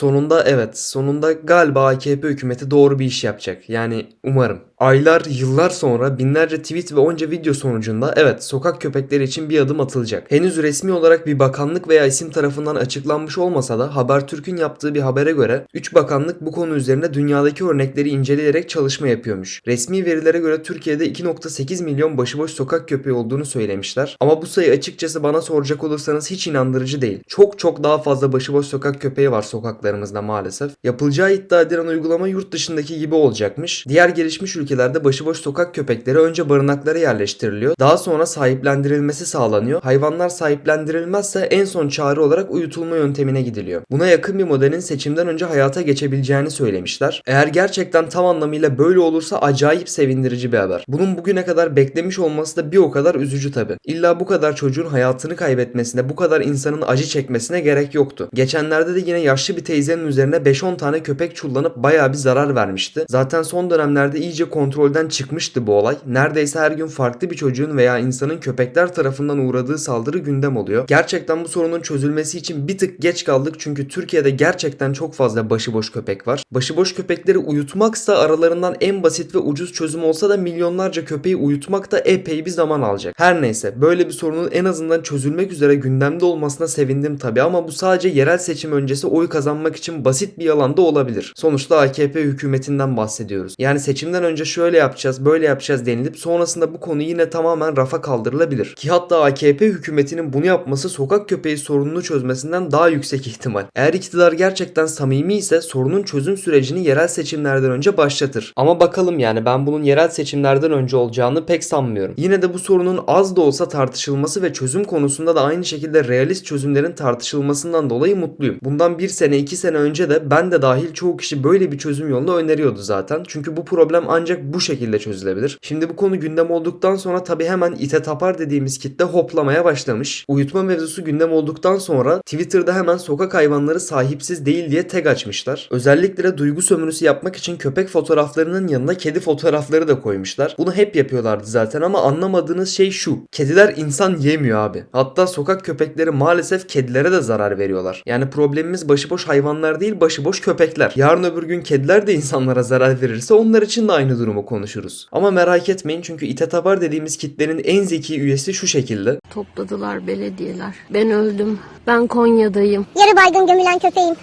Sonunda evet, sonunda galiba AKP hükümeti doğru bir iş yapacak. Yani umarım. Aylar, yıllar sonra binlerce tweet ve onca video sonucunda evet sokak köpekleri için bir adım atılacak. Henüz resmi olarak bir bakanlık veya isim tarafından açıklanmış olmasa da Habertürk'ün yaptığı bir habere göre 3 bakanlık bu konu üzerine dünyadaki örnekleri inceleyerek çalışma yapıyormuş. Resmi verilere göre Türkiye'de 2.8 milyon başıboş sokak köpeği olduğunu söylemişler. Ama bu sayı açıkçası bana soracak olursanız hiç inandırıcı değil. Çok çok daha fazla başıboş sokak köpeği var sokaklarımızda maalesef. Yapılacağı iddia edilen uygulama yurt dışındaki gibi olacakmış. Diğer gelişmiş ülkelerde başıboş sokak köpekleri önce barınaklara yerleştiriliyor. Daha sonra sahiplendirilmesi sağlanıyor. Hayvanlar sahiplendirilmezse en son çare olarak uyutulma yöntemine gidiliyor. Buna yakın bir modelin seçimden önce hayata geçebileceğini söylemişler. Eğer gerçekten tam anlamıyla böyle olursa acayip sevindirici bir haber. Bunun bugüne kadar beklemiş olması da bir o kadar üzücü tabi. İlla bu kadar çocuğun hayatını kaybetmesine, bu kadar insanın acı çekmesine gerek yoktu. Geçenlerde de yine yaşlı bir teyzenin üzerine 5-10 tane köpek çullanıp bayağı bir zarar vermişti. Zaten son dönemlerde iyice kontrolden çıkmıştı bu olay. Neredeyse her gün farklı bir çocuğun veya insanın köpekler tarafından uğradığı saldırı gündem oluyor. Gerçekten bu sorunun çözülmesi için bir tık geç kaldık çünkü Türkiye'de gerçekten çok fazla başıboş köpek var. Başıboş köpekleri uyutmaksa aralarından en basit ve ucuz çözüm olsa da milyonlarca köpeği uyutmak da epey bir zaman alacak. Her neyse böyle bir sorunun en azından çözülmek üzere gündemde olmasına sevindim tabi ama bu sadece yerel seçim öncesi oy kazanmak için basit bir yalan da olabilir. Sonuçta AKP hükümetinden bahsediyoruz. Yani seçimden önce şöyle yapacağız böyle yapacağız denilip sonrasında bu konu yine tamamen rafa kaldırılabilir. Ki hatta AKP hükümetinin bunu yapması sokak köpeği sorununu çözmesinden daha yüksek ihtimal. Eğer iktidar gerçekten samimi ise sorunun çözüm sürecini yerel seçimlerden önce başlatır. Ama bakalım yani ben bunun yerel seçimlerden önce olacağını pek sanmıyorum. Yine de bu sorunun az da olsa tartışılması ve çözüm konusunda da aynı şekilde realist çözümlerin tartışılmasından dolayı mutluyum. Bundan bir sene iki sene önce de ben de dahil çoğu kişi böyle bir çözüm yolunu öneriyordu zaten. Çünkü bu problem ancak bu şekilde çözülebilir. Şimdi bu konu gündem olduktan sonra tabi hemen ite tapar dediğimiz kitle hoplamaya başlamış. Uyutma mevzusu gündem olduktan sonra Twitter'da hemen sokak hayvanları sahipsiz değil diye tag açmışlar. Özellikle de duygu sömürüsü yapmak için köpek fotoğraflarının yanına kedi fotoğrafları da koymuşlar. Bunu hep yapıyorlardı zaten ama anlamadığınız şey şu. Kediler insan yemiyor abi. Hatta sokak köpekleri maalesef kedilere de zarar veriyorlar. Yani problemimiz başıboş hayvanlar değil başıboş köpekler. Yarın öbür gün kediler de insanlara zarar verirse onlar için de aynı durumu konuşuruz. Ama merak etmeyin çünkü İtetabar dediğimiz kitlenin en zeki üyesi şu şekilde. Topladılar belediyeler. Ben öldüm. Ben Konya'dayım. Yarı baygın gömülen köpeğim.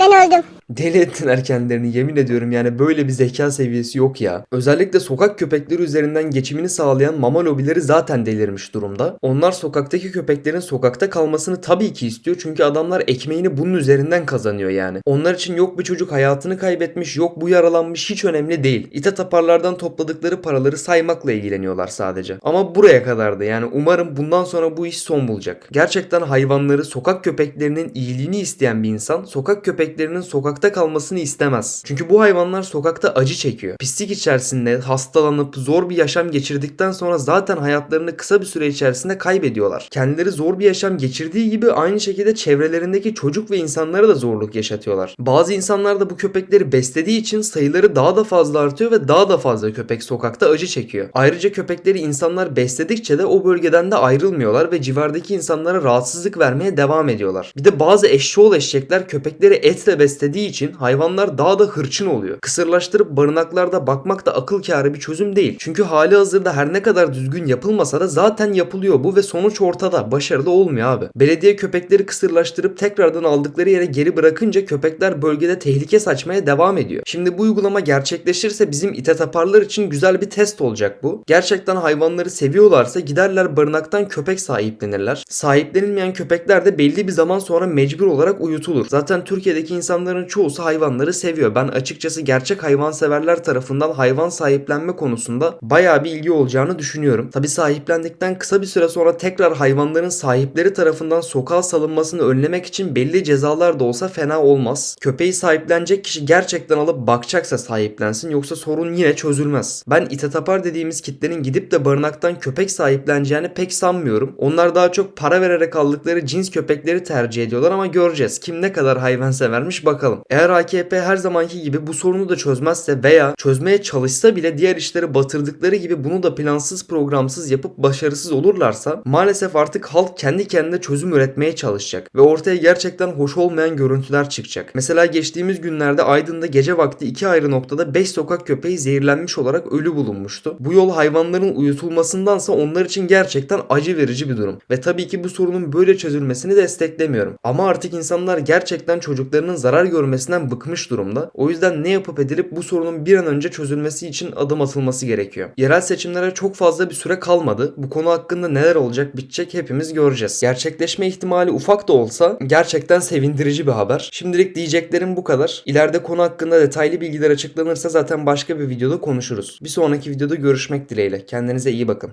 Ben öldüm. Deli ettiler kendilerini yemin ediyorum yani böyle bir zeka seviyesi yok ya. Özellikle sokak köpekleri üzerinden geçimini sağlayan mama lobileri zaten delirmiş durumda. Onlar sokaktaki köpeklerin sokakta kalmasını tabii ki istiyor çünkü adamlar ekmeğini bunun üzerinden kazanıyor yani. Onlar için yok bir çocuk hayatını kaybetmiş yok bu yaralanmış hiç önemli değil. İte taparlardan topladıkları paraları saymakla ilgileniyorlar sadece. Ama buraya kadardı yani umarım bundan sonra bu iş son bulacak. Gerçekten hayvanları sokak köpeklerinin iyiliğini isteyen bir insan sokak köpeklerinin sokakta kalmasını istemez. Çünkü bu hayvanlar sokakta acı çekiyor. Pislik içerisinde hastalanıp zor bir yaşam geçirdikten sonra zaten hayatlarını kısa bir süre içerisinde kaybediyorlar. Kendileri zor bir yaşam geçirdiği gibi aynı şekilde çevrelerindeki çocuk ve insanlara da zorluk yaşatıyorlar. Bazı insanlar da bu köpekleri beslediği için sayıları daha da fazla artıyor ve daha da fazla köpek sokakta acı çekiyor. Ayrıca köpekleri insanlar besledikçe de o bölgeden de ayrılmıyorlar ve civardaki insanlara rahatsızlık vermeye devam ediyorlar. Bir de bazı eşşoğlu eşekler köpekleri etle beslediği için hayvanlar daha da hırçın oluyor. Kısırlaştırıp barınaklarda bakmak da akıl kârı bir çözüm değil. Çünkü hali hazırda her ne kadar düzgün yapılmasa da zaten yapılıyor bu ve sonuç ortada. Başarılı olmuyor abi. Belediye köpekleri kısırlaştırıp tekrardan aldıkları yere geri bırakınca köpekler bölgede tehlike saçmaya devam ediyor. Şimdi bu uygulama gerçekleşirse bizim ite taparlar için güzel bir test olacak bu. Gerçekten hayvanları seviyorlarsa giderler barınaktan köpek sahiplenirler. Sahiplenilmeyen köpekler de belli bir zaman sonra mecbur olarak uyutulur. Zaten Türkiye'deki insanların çoğusu hayvanları seviyor. Ben açıkçası gerçek hayvanseverler tarafından hayvan sahiplenme konusunda bayağı bir ilgi olacağını düşünüyorum. Tabi sahiplendikten kısa bir süre sonra tekrar hayvanların sahipleri tarafından sokağa salınmasını önlemek için belli cezalar da olsa fena olmaz. Köpeği sahiplenecek kişi gerçekten alıp bakacaksa sahiplensin yoksa sorun yine çözülmez. Ben itetapar dediğimiz kitlenin gidip de barınaktan köpek sahipleneceğini pek sanmıyorum. Onlar daha çok para vererek aldıkları cins köpekleri tercih ediyorlar ama göreceğiz. Kim ne kadar hayvansevermiş bakalım. Eğer AKP her zamanki gibi bu sorunu da çözmezse veya çözmeye çalışsa bile diğer işleri batırdıkları gibi bunu da plansız programsız yapıp başarısız olurlarsa maalesef artık halk kendi kendine çözüm üretmeye çalışacak ve ortaya gerçekten hoş olmayan görüntüler çıkacak. Mesela geçtiğimiz günlerde Aydın'da gece vakti iki ayrı noktada 5 sokak köpeği zehirlenmiş olarak ölü bulunmuştu. Bu yol hayvanların uyutulmasındansa onlar için gerçekten acı verici bir durum. Ve tabii ki bu sorunun böyle çözülmesini desteklemiyorum. Ama artık insanlar gerçekten çocuklarının zarar görmesinden bıkmış durumda. O yüzden ne yapıp edilip bu sorunun bir an önce çözülmesi için adım atılması gerekiyor. Yerel seçimlere çok fazla bir süre kalmadı. Bu konu hakkında neler olacak bitecek hepimiz göreceğiz. Gerçekleşme ihtimali ufak da olsa gerçekten sevindirici bir haber. Şimdilik diyeceklerim bu kadar. İleride konu hakkında detaylı bilgiler açıklanırsa zaten başka bir videoda konuşuruz. Bir sonraki videoda görüşmek dileğiyle. Kendinize iyi bakın.